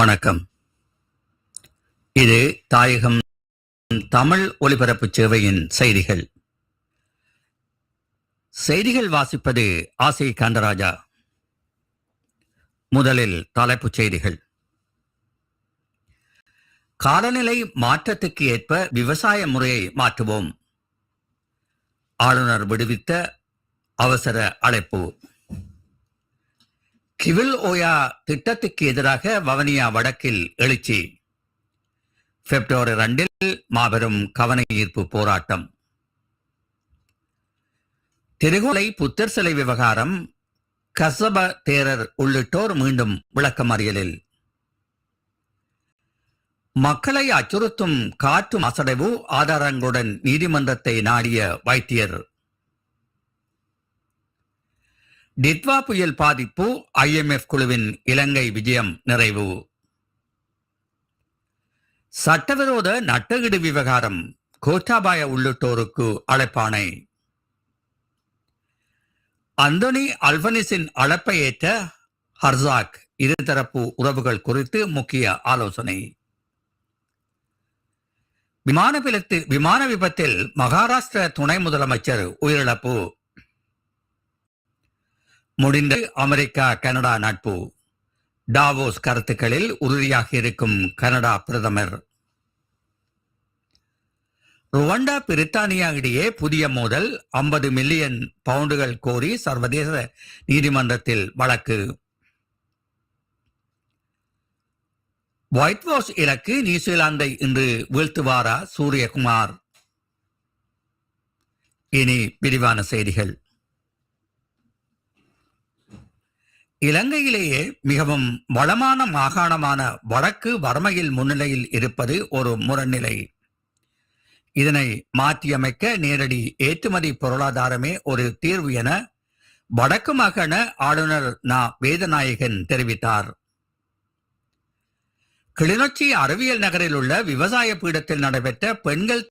வணக்கம். இது தாயகம் தமிழ் ஒலிபரப்பு சேவையின் செய்திகள். செய்திகள் வாசிப்பது ஆசை கந்தராஜா. முதலில் தலைப்புச் செய்திகள். காலநிலை மாற்றத்துக்கு ஏற்ப விவசாய முறையை மாற்றுவோம். ஆளுநர் விடுவித்த அவசர அழைப்பு. கிவில் ஓயா திட்டத்துக்கு எதிராக வவனியா வடக்கில் எழுச்சி. பிப்ரவரி ரெண்டில் மாபெரும் கவன ஈர்ப்பு போராட்டம். திருகோலை புத்தர் சிலை விவகாரம் கசப தேரர் உள்ளிட்டோர் மீண்டும் விளக்கமறியலில் மக்களை அச்சுறுத்தும் காற்று மாசடைவு ஆதாரங்களுடன் நீதிமன்றத்தை நாடிய வைத்தியர் டித்வா புயல் பாதிப்பு ஐஎம்எஃப் குழுவின் இலங்கை விஜயம் நிறைவு. சட்டவிரோத நட்டகிடு விவகாரம் கோட்டாபாய உள்ளிட்டோருக்கு அழைப்பானை அந்தோனி அல்பனிஸின் அழைப்பை ஏற்ற ஹர்சாக் இருதரப்பு உறவுகள் குறித்து முக்கிய ஆலோசனை. விமான விமான விபத்தில் மகாராஷ்டிர துணை முதலமைச்சர் உயிரிழப்பு. முடிந்த அமெரிக்கா கனடா நட்பு. டாவோஸ் கருத்துக்களில் உறுதியாக இருக்கும் கனடா பிரதமர். ருவண்டா பிரித்தானியா இடையே புதிய மோதல் ஐம்பது மில்லியன் பவுண்டுகள் கோரி சர்வதேச நீதிமன்றத்தில் வழக்கு. ஒயிட் வாஷ் இலக்கு நியூசிலாந்தை இன்று வீழ்த்துவாரா சூரியகுமார்? இனி விரிவான செய்திகள். இலங்கையிலேயே மிகவும் வளமான மாகாணமான வடக்கு வறுமையில் முன்னிலையில் இருப்பது ஒரு முரண்நிலை. இதனை மாற்றியமைக்க நேரடி ஏற்றுமதி பொருளாதாரமே ஒரு தீர்வு என வடக்கு மாகாண ஆளுநர் நா. வேதநாயகன் தெரிவித்தார். கிளிநொச்சி அறிவியல் நகரில் உள்ள விவசாய பீடத்தில் நடைபெற்ற பெண்கள்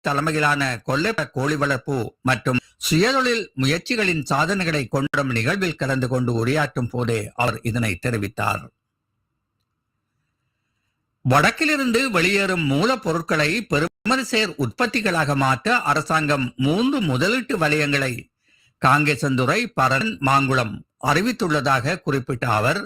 தலைமையிலான கொல்லை கோழி வளர்ப்பு மற்றும் சுயதொழில் முயற்சிகளின் சாதனைகளை கொண்டும் நிகழ்வில் கலந்து கொண்டு உரையாற்றும் போதே அவர் இதனை தெரிவித்தார். வடக்கிலிருந்து வெளியேறும் மூலப்பொருட்களை பெருமதிசேர் உற்பத்திகளாக மாற்ற அரசாங்கம் மூன்று முதலீட்டு வலயங்களை காங்கேசந்துறை பரன் மாங்குளம் அறிவித்துள்ளதாக குறிப்பிட்ட அவர்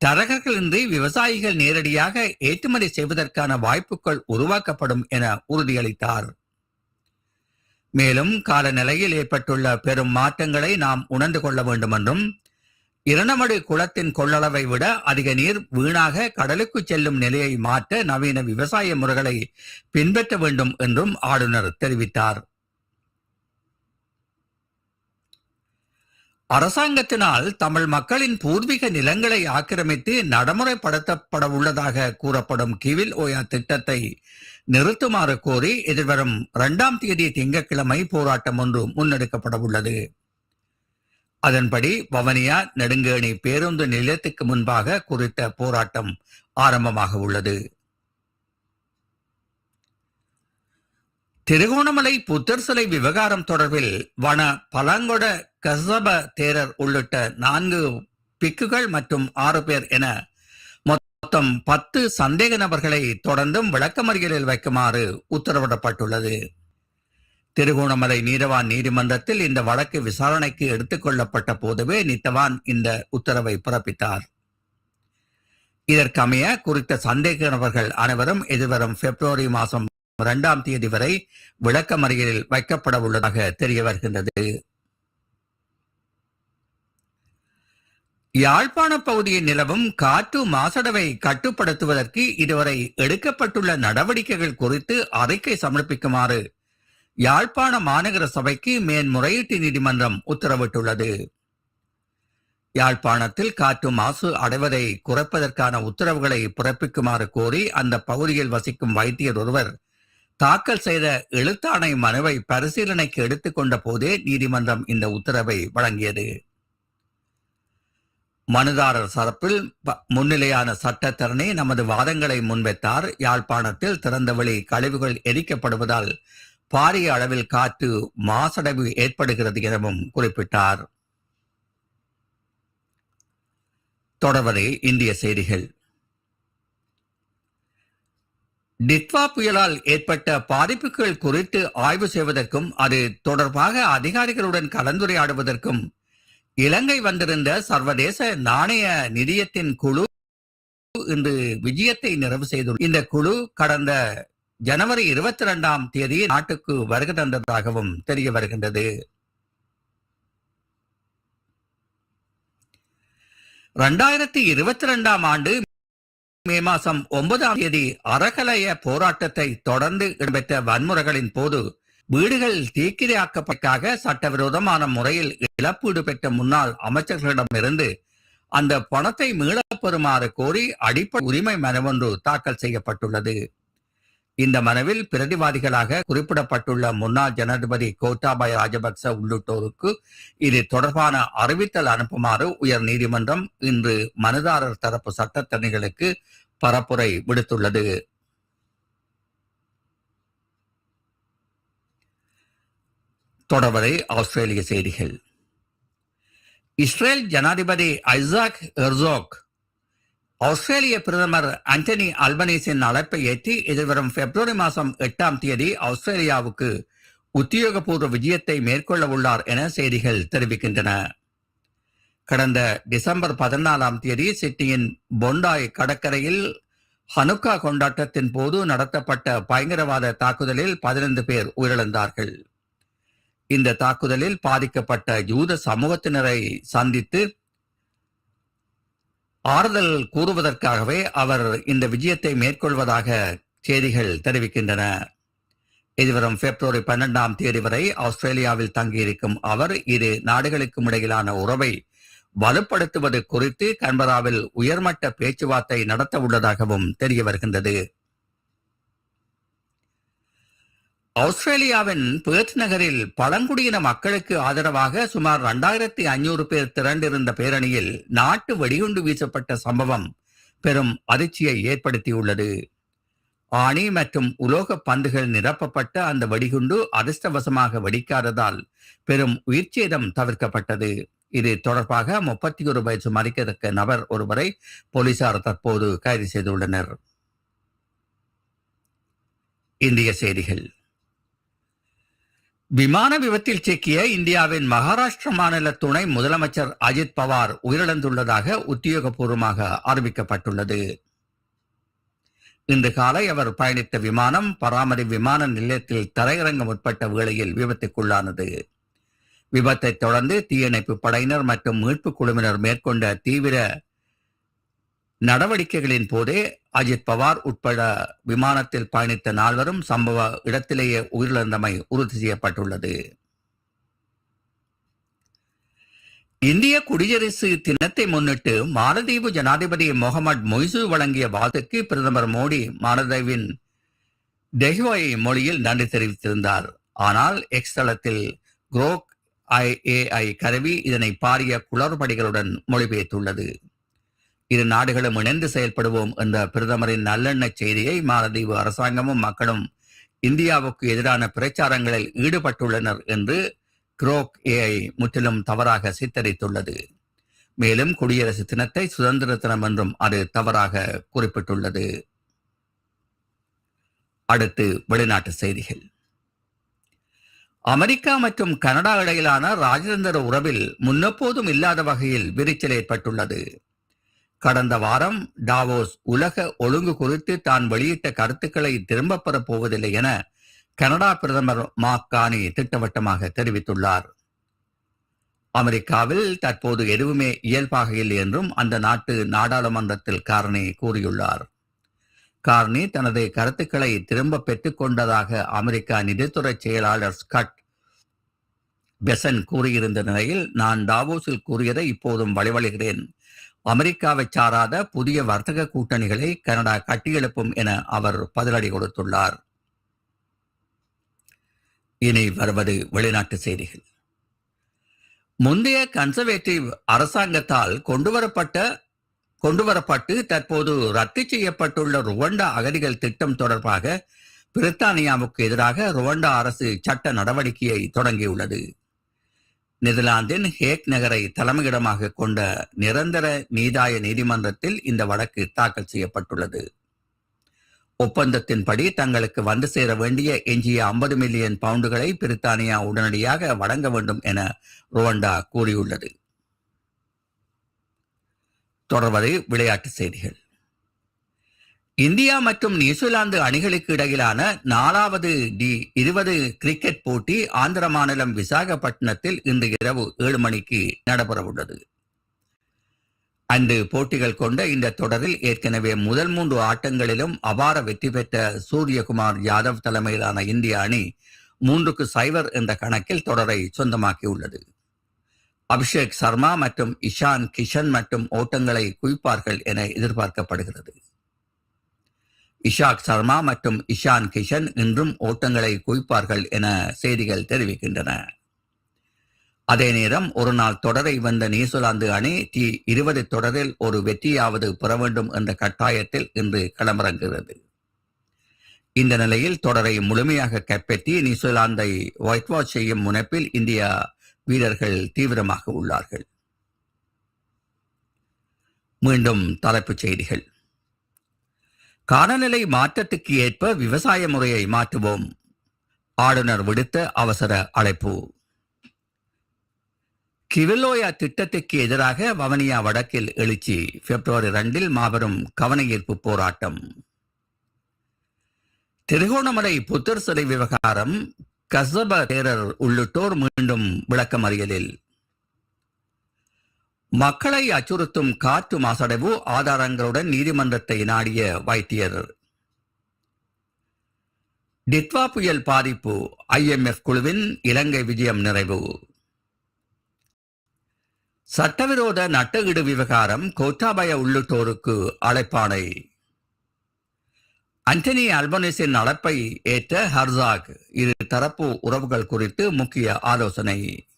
தரகர்களின்றி விவசாயிகள் நேரடியாக ஏற்றுமதி செய்வதற்கான வாய்ப்புகள் உருவாக்கப்படும் என உறுதியளித்தார். மேலும் காலநிலையில் ஏற்பட்டுள்ள பெரும் மாற்றங்களை நாம் உணர்ந்து கொள்ள வேண்டும் என்றும் இரணமடு குளத்தின் கொள்ளளவை விட அதிக நீர் வீணாக கடலுக்கு செல்லும் நிலையை மாற்ற நவீன விவசாய முறைகளை பின்பற்ற வேண்டும் என்றும் ஆளுநர் தெரிவித்தார். அரசாங்கத்தினால் தமிழ் மக்களின் பூர்வீக நிலங்களை ஆக்கிரமித்து நடைமுறைப்படுத்தப்பட உள்ளதாக கூறப்படும் கிவில் ஓயா திட்டத்தை நிறுத்துமாறு கோரி எதிர்வரும் இரண்டாம் தேதி திங்கட்கிழமை போராட்டம் ஒன்று முன்னெடுக்கப்பட உள்ளது. அதன்படி வவனியா நெடுங்கேணி பேருந்து நிலையத்துக்கு முன்பாக குறித்த போராட்டம் ஆரம்பமாக உள்ளது. திருகோணமலை புத்தர் சிலை விவகாரம் தொடர்பில் வன பலாங்கொட கசப தேரர் உள்ளிட்ட நான்கு பிக்குகள் மற்றும் ஆறு பேர் என மொத்தம் பத்து சந்தேக நபர்களை தொடர்ந்தும் விளக்கமறியலில் வைக்குமாறு உத்தரவிடப்பட்டுள்ளது. திருகோணமலை நீதவான் நீதிமன்றத்தில் இந்த வழக்கு விசாரணைக்கு எடுத்துக்கொள்ளப்பட்ட போதுவே நித்தவான் இந்த உத்தரவை பிறப்பித்தார். இதற்கமைய குறித்த சந்தேக நபர்கள் அனைவரும் எதிர்வரும் பிப்ரவரி மாதம் இரண்டாம் தேதி வரை விளக்கமறியலில் வைக்கப்பட உள்ளதாக தெரிய வருகின்றது. யாழ்ப்பாண பகுதியில் நிலவும் காற்று மாசடவை கட்டுப்படுத்துவதற்கு இதுவரை எடுக்கப்பட்டுள்ள நடவடிக்கைகள் குறித்து அறிக்கை சமர்ப்பிக்குமாறு யாழ்ப்பாண மாநகர சபைக்கு மேன்முறையீட்டு நீதிமன்றம் உத்தரவிட்டுள்ளது. யாழ்ப்பாணத்தில் காற்று மாசு அடைவதை குறைப்பதற்கான உத்தரவுகளை பிறப்பிக்குமாறு கோரி அந்த பகுதியில் வசிக்கும் வைத்தியர் ஒருவர் தாக்கல் செய்த எழுத்தாணை மனுவை பரிசீலனைக்கு எடுத்துக்கொண்ட போதே நீதிமன்றம் இந்த உத்தரவை வழங்கியது. மனுதாரர் சார்பில் முன்னிலையான சட்டத்தரணி நமது வாதங்களை முன்வைத்தார். யாழ்ப்பாணத்தில் திறந்தவெளி கழிவுகள் எரிக்கப்படுவதால் பாரிய அளவில் காற்று மாசடைவு ஏற்படுகிறது எனவும் குறிப்பிட்டார். தொடர்வதே இந்திய செய்திகள். டிட்வா புயலால் ஏற்பட்ட பாதிப்புகள் குறித்து ஆய்வு செய்வதற்கும் அது தொடர்பாக அதிகாரிகளுடன் கலந்துரையாடுவதற்கும் இலங்கை வந்திருந்த சர்வதேச நாணய நிதியத்தின் குழு இன்று விஜயத்தை நிறைவு செய்துள்ளது. இந்த குழு கடந்த ஜனவரி இருபத்தி இரண்டாம் தேதி நாட்டுக்கு வருகை தந்ததாகவும் தெரிய வருகின்றது. இரண்டாயிரத்தி இருபத்தி இரண்டாம் ஆண்டு மே மாதம் ஒன்பதாம் தேதி அறகலைய போராட்டத்தை தொடர்ந்து இடம்பெற்ற வன்முறைகளின் போது வீடுகள் தீக்கிரையாக்கப்பட்டாக சட்டவிரோதமான முறையில் இழப்பீடு பெற்ற முன்னாள் அமைச்சர்களிடமிருந்து அந்த பணத்தை மீளப் பெறுமாறு கோரி அடிப்படை உரிமை மனுவொன்று தாக்கல் செய்யப்பட்டுள்ளது. இந்த மனுவில் பிரதிவாதிகளாக குறிப்பிடப்பட்டுள்ள முன்னாள் ஜனாதிபதி கோட்டாபய ராஜபக்ச உள்ளிட்டோருக்கு இது தொடர்பான அறிவித்தல் அனுப்புமாறு உயர் நீதிமன்றம் இன்று மனுதாரர் தரப்பு சட்டத்தரணிகளுக்கு பரப்புரை விடுத்துள்ளது. தொடர்வரை ஆஸ்திரேலிய செய்திகள். இஸ்ரேல் ஜனாதிபதி ஐசாக் ஹெர்சோக் ஆஸ்திரேலிய பிரதமர் அண்டனி அல்பனீஸின் அழைப்பை ஏற்றி எதிர்வரும் பிப்ரவரி மாதம் எட்டாம் தேதி ஆஸ்திரேலியாவுக்கு உத்தியோகபூர்வ விஜயத்தை மேற்கொள்ள உள்ளார் என செய்திகள் தெரிவிக்கின்றன. கடந்த டிசம்பர் பதினாலாம் தேதி சிட்னியின் பொண்டாய் கடற்கரையில் ஹனுக்கா கொண்டாட்டத்தின் போது நடத்தப்பட்ட பயங்கரவாத தாக்குதலில் பதினைந்து பேர் உயிரிழந்தார்கள். இந்த தாக்குதலில் பாதிக்கப்பட்ட யூத சமூகத்தினரை சந்தித்து ஆறுதல் கூறுவதற்காகவே அவர் இந்த விஜயத்தை மேற்கொள்வதாக செய்திகள் தெரிவிக்கின்றன. இதுவரும் பிப்ரவரி பன்னெண்டாம் தேதி வரை ஆஸ்திரேலியாவில் தங்கியிருக்கும் அவர் இரு நாடுகளுக்கும் இடையிலான உறவை வலுப்படுத்துவது குறித்து கன்பராவில் உயர்மட்ட பேச்சுவார்த்தை நடத்த உள்ளதாகவும் தெரிய வருகின்றது. ஆஸ்திரேலியாவின் பேர்த் நகரில் பழங்குடியின மக்களுக்கு ஆதரவாக சுமார் இரண்டாயிரத்தி ஐநூறு பேர் திரண்டிருந்த பேரணியில் நாட்டு வெடிகுண்டு வீசப்பட்ட சம்பவம் பெரும் அதிர்ச்சியை ஏற்படுத்தியுள்ளது. ஆணி மற்றும் உலோக பந்துகள் நிரப்பப்பட்ட அந்த வெடிகுண்டு அதிர்ஷ்டவசமாக வெடிக்காததால் பெரும் உயிர்ச்சேதம் தவிர்க்கப்பட்டது. இது தொடர்பாக முப்பத்தி ஒரு வயசு மறைக்கத்தக்க நபர் ஒருவரை போலீசார் தற்போது கைது செய்துள்ளனர். இந்திய செய்திகள். விமான விபத்தில் சிக்கிய இந்தியாவின் மகாராஷ்டிர மாநில துணை முதலமைச்சர் அஜித் பவார் உயிரிழந்துள்ளதாக உத்தியோகபூர்வமாக அறிவிக்கப்பட்டுள்ளது. இன்று காலை அவர் பயணித்த விமானம் பராமரி விமான நிலையத்தில் தரையிறங்க முற்பட்ட வேளையில் விபத்துக்குள்ளானது. விபத்தை தொடர்ந்து தீயணைப்பு படையினர் மற்றும் மீட்புக் குழுவினர் மேற்கொண்ட தீவிர நடவடிக்கைகளின் போதே அஜித் பவார் உட்பட விமானத்தில் பயணித்த நால்வரும் சம்பவ இடத்திலேயே உயிரிழந்தமை உறுதி செய்யப்பட்டுள்ளது. இந்திய குடியரசு தினத்தை முன்னிட்டு மாலதீவு ஜனாதிபதி முகமது மொய்சு வழங்கிய வாழ்த்துக்கு பிரதமர் மோடி மாலதீவின் தெஹ்வாய் மொழியில் நன்றி தெரிவித்திருந்தார். ஆனால் எக்ஸ் தளத்தில் குரோக் ஐஏஐ கருவி இதனை பாரிய குளறுபடிகளுடன் மொழிபெயர்த்துள்ளது. இரு நாடுகளும் இணைந்து செயல்படுவோம் என்ற பிரதமரின் நல்லெண்ண செய்தியை மாலத்தீவு அரசாங்கமும் மக்களும் இந்தியாவுக்கு எதிரான பிரச்சாரங்களில் ஈடுபட்டுள்ளனர் என்று குரோக் ஏஐ முற்றிலும் தவறாக சித்தரித்துள்ளது. மேலும் குடியரசு தினத்தை சுதந்திர தினம் என்றும் அது தவறாக குறிப்பிட்டுள்ளது. அடுத்து வெளிநாட்டு செய்திகள். அமெரிக்கா மற்றும் கனடா இடையிலான ராஜதந்திர உறவில் முன்னெப்போதும் இல்லாத வகையில் விரிச்சல் ஏற்பட்டுள்ளது. கடந்த வாரம் டாவோஸ் உலக ஒழுங்கு குறித்து தான் வெளியிட்ட கருத்துக்களை திரும்பப் பெறப் போவதில்லை என கனடா பிரதமர் மார்க் கானி திட்டவட்டமாக தெரிவித்துள்ளார். அமெரிக்காவில் தற்போது எதுவுமே இயல்பாக இல்லை என்றும் அந்த நாட்டு நாடாளுமன்றத்தில் கார்னி கூறியுள்ளார். கார்னி தனது கருத்துக்களை திரும்ப பெற்றுக்கொண்டதாக அமெரிக்கா நிதித்துறை செயலாளர் ஸ்கட் பெசன் கூறியிருந்த நிலையில் நான் டாவோஸில் கூறியதை இப்போதும் வழிவழிகிறேன். அமெரிக்காவை சாராத புதிய வர்த்தக கூட்டணிகளை கனடா கட்டியெழுப்பும் என அவர் பதிலடி கொடுத்துள்ளார். இனி வருவது வெளிநாட்டு செய்திகள். முந்தைய கன்சர்வேட்டிவ் அரசாங்கத்தால் கொண்டுவரப்பட்ட கொண்டுவரப்பட்டு தற்போது ரத்து செய்யப்பட்டுள்ள ருவண்டா அகதிகள் திட்டம் தொடர்பாக பிரித்தானியாவுக்கு எதிராக ருவண்டா அரசு சட்ட நடவடிக்கையை தொடங்கியுள்ளது. நெதர்லாந்தின் ஹேக் நகரை தலைமையிடமாக கொண்ட நிரந்தர நீதாய நீதிமன்றத்தில் இந்த வழக்கு தாக்கல் செய்யப்பட்டுள்ளது. ஒப்பந்தத்தின்படி தங்களுக்கு வந்து சேர வேண்டிய எஞ்சிய 50 மில்லியன் பவுண்டுகளை பிரித்தானியா உடனடியாக வழங்க வேண்டும் என ருவண்டா கூறியுள்ளது. தொடர்வது விளையாட்டு செய்திகள். இந்தியா மற்றும் நியூசிலாந்து அணிகளுக்கு இடையிலான நாலாவது டி இருபது கிரிக்கெட் போட்டி ஆந்திர மாநிலம் விசாகப்பட்டினத்தில் இன்று இரவு ஏழு மணிக்கு நடைபெறவுள்ளது. அன்று போட்டிகள் கொண்ட இந்த தொடரில் ஏற்கனவே முதல் மூன்று ஆட்டங்களிலும் அபார வெற்றி பெற்ற சூரியகுமார் யாதவ் தலைமையிலான இந்திய அணி மூன்றுக்கு சைவர் என்ற கணக்கில் தொடரை சொந்தமாக்கியுள்ளது. அபிஷேக் சர்மா மற்றும் இஷான் கிஷன் மற்றும் ஓட்டங்களை குவிப்பார்கள் என எதிர்பார்க்கப்படுகிறது. இஷாக் சர்மா மற்றும் இஷான் கிஷன் இன்றும் ஓட்டங்களை குவிப்பார்கள் என செய்திகள் தெரிவிக்கின்றன. அதே நேரம் ஒரு நாள் தொடரை வந்த நியூசிலாந்து அணி டி இருபது தொடரில் ஒரு வெற்றியாவது பெற வேண்டும் என்ற கட்டாயத்தில் இன்று களமிறங்குகிறது. இந்த நிலையில் தொடரை முழுமையாக கைப்பற்றி நியூசிலாந்தை ஒயிட் வாஷ் செய்யும் முனைப்பில் இந்தியா வீரர்கள் தீவிரமாக உள்ளார்கள். மீண்டும் தலைப்புச் செய்திகள். காலநிலை மாற்றத்துக்கு ஏற்ப விவசாய முறையை மாற்றுவோம். ஆளுநர் விடுத்த அவசர அழைப்பு. கிவிலோயா திட்டத்துக்கு எதிராக வவனியா வடக்கில் எழுச்சி. பிப்ரவரி ரெண்டில் மாபெரும் கவனஈர்ப்பு போராட்டம். திருகோணமலை புத்தர் சிலை விவகாரம். கசப தேரர் உள்ளிட்டோர் மீண்டும் விளக்கமறியலில். மக்களை அச்சுறுத்தும் காற்று மாசடைவு ஆதாரங்களுடன் நீதிமன்றத்தை நாடிய வைத்தியர். டிட்வா புயல் பாதிப்பு ஐஎம்எஃப் குழுவின் இலங்கை விஜயம் நிறைவு. சட்டவிரோத நட்டஈடு விவகாரம் கோட்டாபய உள்ளிட்டோருக்கு அழைப்பானை. அண்டனி அல்பனிஸின் அழைப்பை ஏற்ற ஹர்சாக் இரு தரப்பு உறவுகள் குறித்து முக்கிய ஆலோசனை.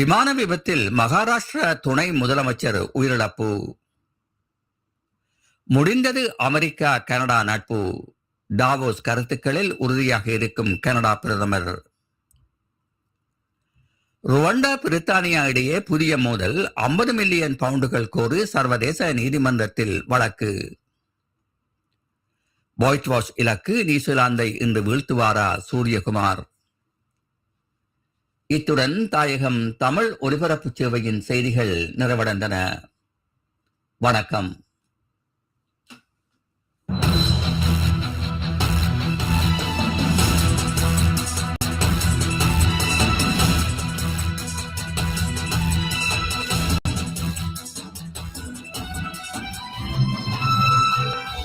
விமான விபத்தில் மகாராஷ்டிர துணை முதலமைச்சர் உயிரிழப்பு. முடிந்தது அமெரிக்கா கனடா நட்பு. டாவோஸ் கருத்துக்களில் உறுதியாக இருக்கும் கனடா பிரதமர். ருவண்டா பிரித்தானியா இடையே புதிய மோதல் 50 மில்லியன் பவுண்டுகள் கோரி சர்வதேச நீதிமன்றத்தில் வழக்கு. வாய்ட் வாஷ் இலக்கு நியூசிலாந்தை இன்று வீழ்த்துவாரா சூரியகுமார்? இத்துடன் தாயகம் தமிழ் ஒலிபரப்பு சேவையின் செய்திகள் நிறைவடைந்தன. வணக்கம்.